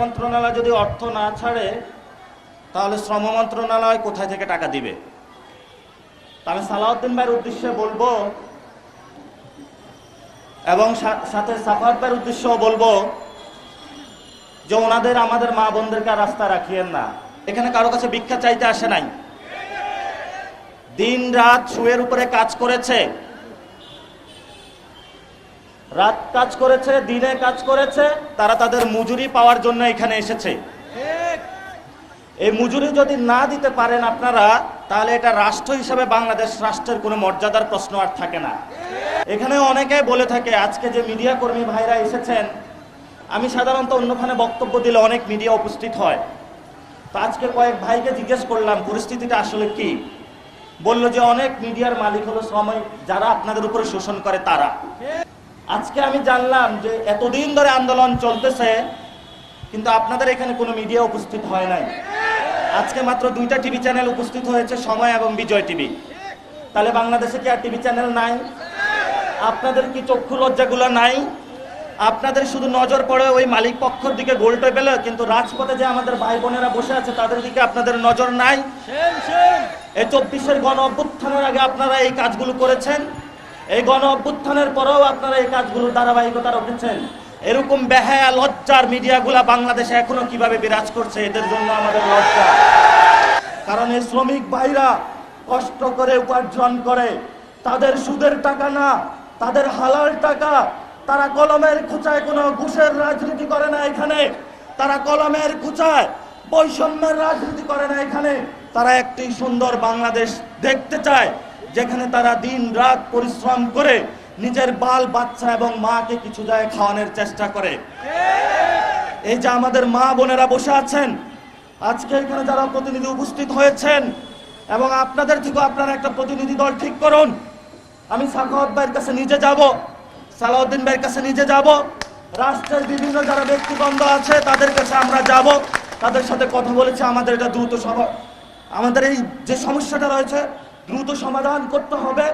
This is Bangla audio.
মন্ত্রণালয় যদি অর্থ না ছাড়ে, তাহলে শ্রম মন্ত্রণালয় কোথায় থেকে টাকা দিবে? তা আমি সালাউদ্দিন ভাইয়ের উদ্দেশ্যে বলব, এবং সাথে সাফাত ভাইয়ের উদ্দেশ্যেও বলব যে ওনাদের আমাদের মা বোনদেরকে রাস্তা রাখিয়েন না। এখানে কারও কাছে ভিক্ষা চাইতে আসে নাই। দিন রাত শুয়ের উপরে কাজ করেছে। রাত কাজ করেছে দিনে কাজ করেছে তারা তাদের মজুরি পাওয়ার জন্য এখানে এসেছে। এই মজুরি যদি না দিতে পারেন আপনারা তাহলে এটা রাষ্ট্র হিসাবে বাংলাদেশ রাষ্ট্রের কোনো মর্যাদার প্রশ্ন আর থাকে না। এখানে অনেকে বলে থাকে আজকে যে মিডিয়া কর্মী ভাইরা এসেছেন আমি সাধারণত অন্যখানে বক্তব্য দিলে অনেক মিডিয়া উপস্থিত হয়। তো আজকে কয়েক ভাইকে জিজ্ঞেস করলাম পরিস্থিতিটা আসলে কি? বলল যে অনেক মিডিয়ার মালিক হলো সময় যারা আপনাদের উপরে শোষণ করে তারা। আজকে আমি জানলাম যে এতদিন ধরে আন্দোলন চলতেছে কিন্তু আপনাদের এখানে কোনো মিডিয়া উপস্থিত হয় নাই। আজকে মাত্র দুইটা টিভি চ্যানেল উপস্থিত হয়েছে সময় এবং বিজয় টিভি তাহলে বাংলাদেশে কি আর টিভি চ্যানেল নাই? আপনাদের কি চক্ষু লজ্জাগুলো নাই? আপনাদের শুধু নজর পড়ে ওই মালিক পক্ষর দিকে গোল টেবিলে কিন্তু রাজপথে যে আমাদের ভাই বোনেরা বসে আছে তাদের দিকে আপনাদের নজর নাই? এই চব্বিশের গণ অভ্যুত্থানের আগে আপনারা এই কাজগুলো করেছেন? এই গণ অভ্যুত্থানের পরেও আপনারা এই কাজগুলোর ধারাবাহিকতা রেখেছেন এরকম বেহায়া, লজ্জার মিডিয়াগুলা বাংলাদেশে এখনও কীভাবে বিরাজ করছে, এদের জন্য আমাদের লজ্জা। কারণ এই শ্রমিক ভাইরা কষ্ট করে উপার্জন করে। তাদের সুদের টাকা না, তাদের হালাল টাকা। তারা কলমের খুচায় কোনো ঘুষের রাজনীতি করে না এখানে। তারা কলমের খুচায় বৈষম্যের রাজনীতি করে না এখানে। তারা একটি সুন্দর বাংলাদেশ দেখতে চায়। যেখানে তারা দিন রাত পরিশ্রম করে নিজের বাল, বাচ্চা এবং মাকে কিছু যায় খাওয়ানোর চেষ্টা করে। এই যে আমাদের মা বোনেরা বসে আছেন, আজকে এখানে যারা প্রতিনিধি উপস্থিত হয়েছেন এবং আপনাদের থেকেও আপনারা একটা প্রতিনিধি দল ঠিক করুন। আমি সাখাওয়াত ভাইয়ের কাছে নিজে যাব, সালাউদ্দিন ভাইয়ের কাছে নিজে যাব। রাষ্ট্রের বিভিন্ন যারা ব্যক্তিবন্ধ আছে, তাদের কাছে আমরা যাব। তাদের সাথে কথা বলেছি, আমাদের এটা দ্রুত সভা আমাদের এই যে সমস্যাটা রয়েছে দ্রুত সমাধান করতে হবে।